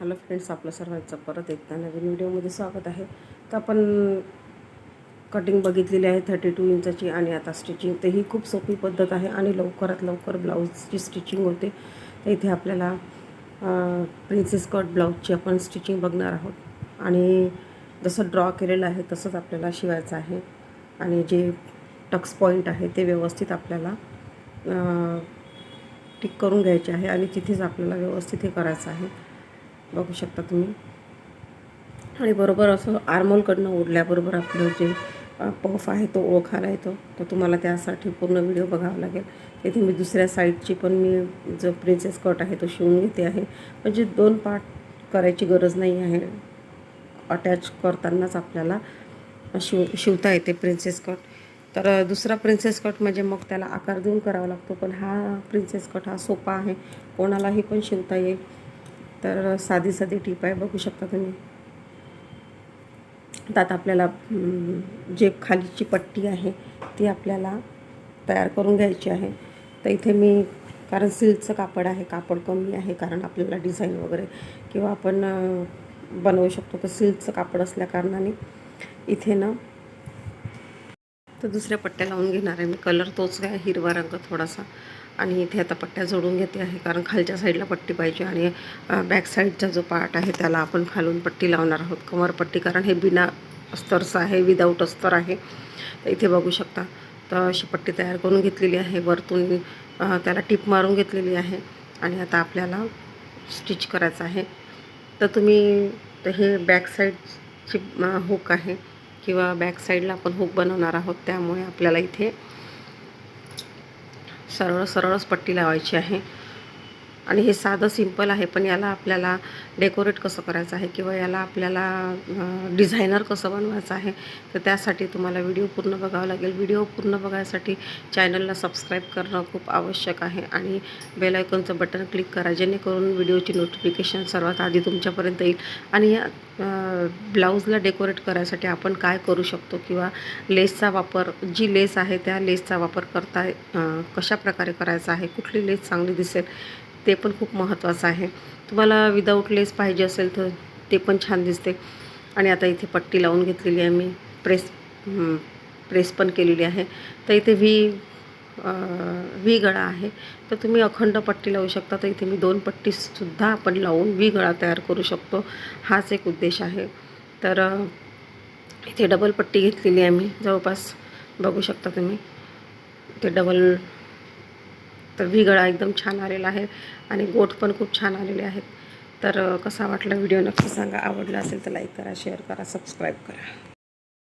Hello friends आपलं सर्वांचं परत एकदा नवीन व्हिडिओमध्ये स्वागत आहे. तर आपण कटिंग बघितलेली आहे थर्टी टू इंचाची आणि आता स्टिचिंग तर ही खूप सोपी पद्धत आहे आणि लवकरात लवकर ब्लाऊजची स्टिचिंग होते. तर इथे आपल्याला प्रिन्सेस कट ब्लाऊजची आपण स्टिचिंग बघणार आहोत. आणि जसं ड्रॉ केलेलं आहे तसंच आपल्याला शिवायचं आहे. आणि जे टक्स पॉईंट आहे ते व्यवस्थित आपल्याला टिक करून घ्यायचे आहे आणि तिथेच आपल्याला व्यवस्थित हे करायचं आहे. बघू शकता तुम्ही. आणि बरोबर असं आर्मोलकडनं ओढल्याबरोबर आपलं जे पफ आहे तो ओळखायला येतो तर तुम्हाला त्यासाठी पूर्ण व्हिडिओ बघावा लागेल. तिथे मी दुसऱ्या साईडची पण मी जो प्रिन्सेस कट आहे तो शिवून घेते आहे. म्हणजे दोन पार्ट करायची गरज नाही आहे. अटॅच करतानाच आपल्याला शिव शिवता येते प्रिन्सेस कट. तर दुसरा प्रिन्सेस कट म्हणजे मग त्याला आकार देऊन करावा लागतो. पण हा प्रिन्सेस कट हा सोपा आहे. कोणालाही पण शिवता येईल. तर साधी साधी टीप आहे बघू शकता तुम्ही. त्यात आपल्याला जे खालीची पट्टी आहे ती आपल्याला तयार करून घ्यायची आहे. तर इथे मी कारण सिल्कचं कापड आहे कापड कमी आहे कारण आपल्याला डिझाईन वगैरे किंवा आपण बनवू शकतो तर सिल्कचं कापड असल्याकारणाने इथे ना तर दुसऱ्या पट्ट्या लावून घेणार आहे मी. कलर तोच घ्या हिरवा रंग थोडासा. आणि इथे आता पट्ट्या जोडून घेते आहे कारण खालच्या साईडला पट्टी पाहिजे आणि बॅक साईडचा जो पार्ट आहे त्याला आपण खालून पट्टी लावणार आहोत. कमरपट्टी कारण हे बिना अस्तरचं आहे विदाऊट अस्तर आहे. तर इथे बघू शकता तर अशी पट्टी तयार करून घेतलेली आहे. वरतून त्याला टिप मारून घेतलेली आहे. आणि आता आपल्याला स्टिच करायचं आहे. तर तुम्ही हे बॅक साईडची हुक आहे किंवा बॅक साईडला आपण हुक बनवणार आहोत. त्यामुळे आपल्याला इथे सरळ सरळच पट्टी लावायची आहे. आणि हे साधं सिंपल आहे पण याला आपल्याला डेकोरेट कसं करायचं आहे किंवा याला आपल्याला डिझायनर कसं बनवायचं आहे तर त्यासाठी तुम्हाला व्हिडिओ पूर्ण बघावं लागेल. व्हिडिओ पूर्ण बघायसाठी चॅनलला सबस्क्राईब करणं खूप आवश्यक आहे आणि बेलायकॉनचं बटन क्लिक करा जेणेकरून व्हिडिओची नोटिफिकेशन सर्वात आधी तुमच्यापर्यंत येईल. आणि या ब्लाऊजला डेकोरेट करायसाठी आपण काय करू शकतो किंवा लेसचा वापर जी लेस आहे त्या लेसचा वापर करता कशा प्रकारे करायचा आहे कुठली लेस चांगली दिसेल ते पण खूप महत्त्वाचं आहे. तुम्हाला विदाऊट लेस पाहिजे असेल तर ते पण छान दिसते. आणि आता इथे पट्टी लावून घेतलेली आहे मी. प्रेस प्रेस पण केलेली आहे. तर इथे व्ही व्ही गळा आहे. तर तुम्ही अखंड पट्टी लावू शकता. तर इथे मी दोन पट्टीसुद्धा आपण लावून व्ही गळा तयार करू शकतो. हाच एक उद्देश आहे. तर इथे डबल पट्टी घेतलेली आहे मी. जवळपास बघू शकता तुम्ही. ते डबल तर विगळा एकदम छान आलेला आहे आणि गोठ पण खूप छान आलेले आहेत. तर कसा वाटला व्हिडिओ नक्की सांगा. आवडला असेल तर लाईक करा शेअर करा सबस्क्राईब करा.